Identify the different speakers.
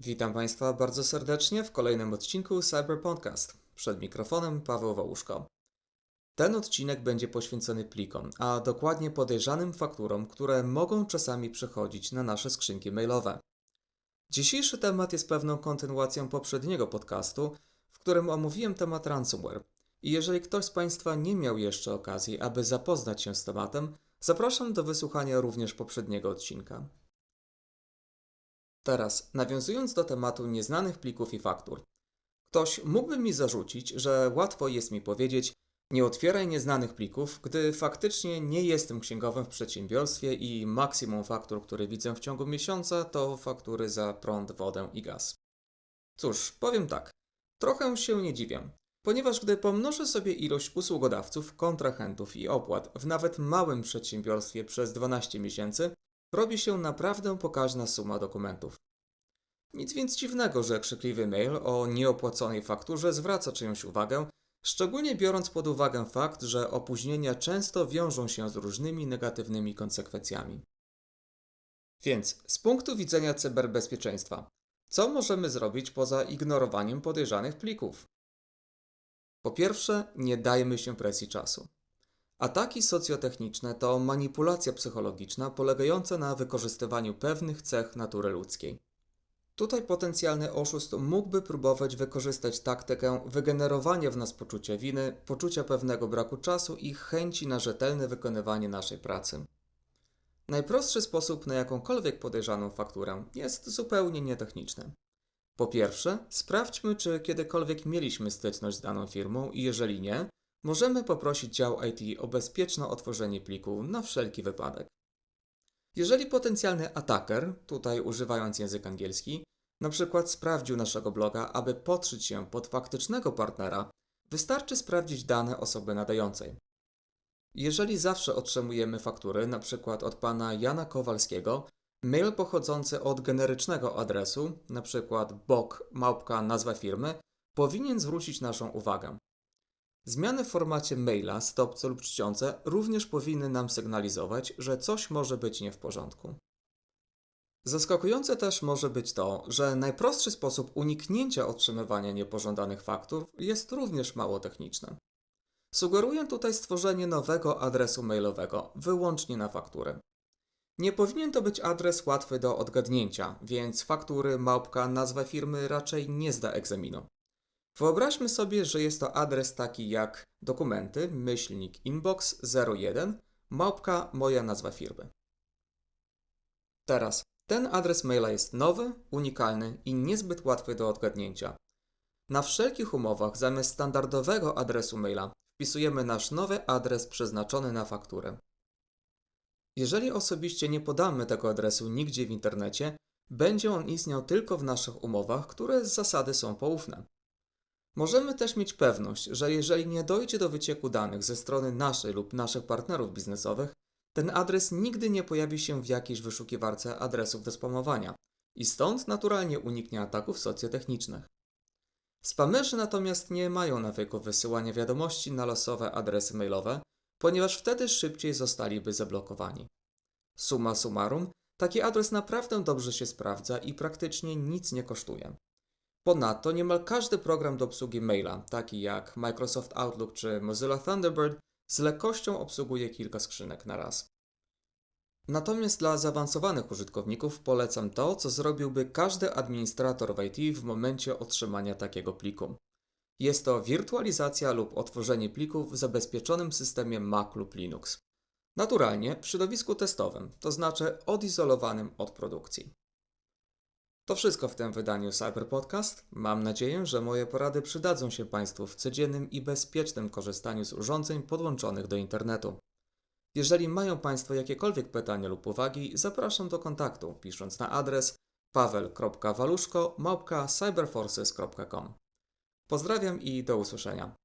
Speaker 1: Witam Państwa bardzo serdecznie w kolejnym odcinku Cyber Podcast. Przed mikrofonem Paweł Wałuszko. Ten odcinek będzie poświęcony plikom, a dokładnie podejrzanym fakturom, które mogą czasami przechodzić na nasze skrzynki mailowe. Dzisiejszy temat jest pewną kontynuacją poprzedniego podcastu, w którym omówiłem temat ransomware. I jeżeli ktoś z Państwa nie miał jeszcze okazji, aby zapoznać się z tematem, zapraszam do wysłuchania również poprzedniego odcinka. Teraz, nawiązując do tematu nieznanych plików i faktur. Ktoś mógłby mi zarzucić, że łatwo jest mi powiedzieć, nie otwieraj nieznanych plików, gdy faktycznie nie jestem księgowym w przedsiębiorstwie i maksimum faktur, które widzę w ciągu miesiąca, to faktury za prąd, wodę i gaz. Cóż, powiem tak, trochę się nie dziwię, ponieważ gdy pomnożę sobie ilość usługodawców, kontrahentów i opłat w nawet małym przedsiębiorstwie przez 12 miesięcy, robi się naprawdę pokaźna suma dokumentów. Nic więc dziwnego, że krzykliwy mail o nieopłaconej fakturze zwraca czyjąś uwagę, szczególnie biorąc pod uwagę fakt, że opóźnienia często wiążą się z różnymi negatywnymi konsekwencjami. Więc z punktu widzenia cyberbezpieczeństwa, co możemy zrobić poza ignorowaniem podejrzanych plików? Po pierwsze, nie dajmy się presji czasu. Ataki socjotechniczne to manipulacja psychologiczna polegająca na wykorzystywaniu pewnych cech natury ludzkiej. Tutaj potencjalny oszust mógłby próbować wykorzystać taktykę wygenerowania w nas poczucia winy, poczucia pewnego braku czasu i chęci na rzetelne wykonywanie naszej pracy. Najprostszy sposób na jakąkolwiek podejrzaną fakturę jest zupełnie nietechniczny. Po pierwsze, sprawdźmy, czy kiedykolwiek mieliśmy styczność z daną firmą i jeżeli nie, możemy poprosić dział IT o bezpieczne otworzenie pliku na wszelki wypadek. Jeżeli potencjalny ataker, tutaj używając język angielski, na przykład sprawdził naszego bloga, aby podszyć się pod faktycznego partnera, wystarczy sprawdzić dane osoby nadającej. Jeżeli zawsze otrzymujemy faktury, na przykład od pana Jana Kowalskiego, mail pochodzący od generycznego adresu, na przykład bok małpka nazwa firmy, powinien zwrócić naszą uwagę. Zmiany w formacie maila, stopce lub czciące również powinny nam sygnalizować, że coś może być nie w porządku. Zaskakujące też może być to, że najprostszy sposób uniknięcia otrzymywania niepożądanych faktur jest również mało techniczny. Sugeruję tutaj stworzenie nowego adresu mailowego wyłącznie na faktury. Nie powinien to być adres łatwy do odgadnięcia, więc faktury małpka nazwa firmy raczej nie zda egzaminu. Wyobraźmy sobie, że jest to adres taki jak dokumenty, myślnik inbox 01, małpka moja nazwa firmy. Teraz, ten adres maila jest nowy, unikalny i niezbyt łatwy do odgadnięcia. Na wszelkich umowach zamiast standardowego adresu maila wpisujemy nasz nowy adres przeznaczony na fakturę. Jeżeli osobiście nie podamy tego adresu nigdzie w internecie, będzie on istniał tylko w naszych umowach, które z zasady są poufne. Możemy też mieć pewność, że jeżeli nie dojdzie do wycieku danych ze strony naszej lub naszych partnerów biznesowych, ten adres nigdy nie pojawi się w jakiejś wyszukiwarce adresów do spamowania i stąd naturalnie uniknie ataków socjotechnicznych. Spamerzy natomiast nie mają nawyku wysyłania wiadomości na losowe adresy mailowe, ponieważ wtedy szybciej zostaliby zablokowani. Summa summarum, taki adres naprawdę dobrze się sprawdza i praktycznie nic nie kosztuje. Ponadto niemal każdy program do obsługi maila, taki jak Microsoft Outlook czy Mozilla Thunderbird, z lekkością obsługuje kilka skrzynek na raz. Natomiast dla zaawansowanych użytkowników polecam to, co zrobiłby każdy administrator w IT w momencie otrzymania takiego pliku. Jest to wirtualizacja lub otworzenie pliku w zabezpieczonym systemie Mac lub Linux. Naturalnie w środowisku testowym, to znaczy odizolowanym od produkcji. To wszystko w tym wydaniu Cyber Podcast. Mam nadzieję, że moje porady przydadzą się Państwu w codziennym i bezpiecznym korzystaniu z urządzeń podłączonych do internetu. Jeżeli mają Państwo jakiekolwiek pytania lub uwagi, zapraszam do kontaktu pisząc na adres paweł.waluszko.cyberforces.com. Pozdrawiam i do usłyszenia.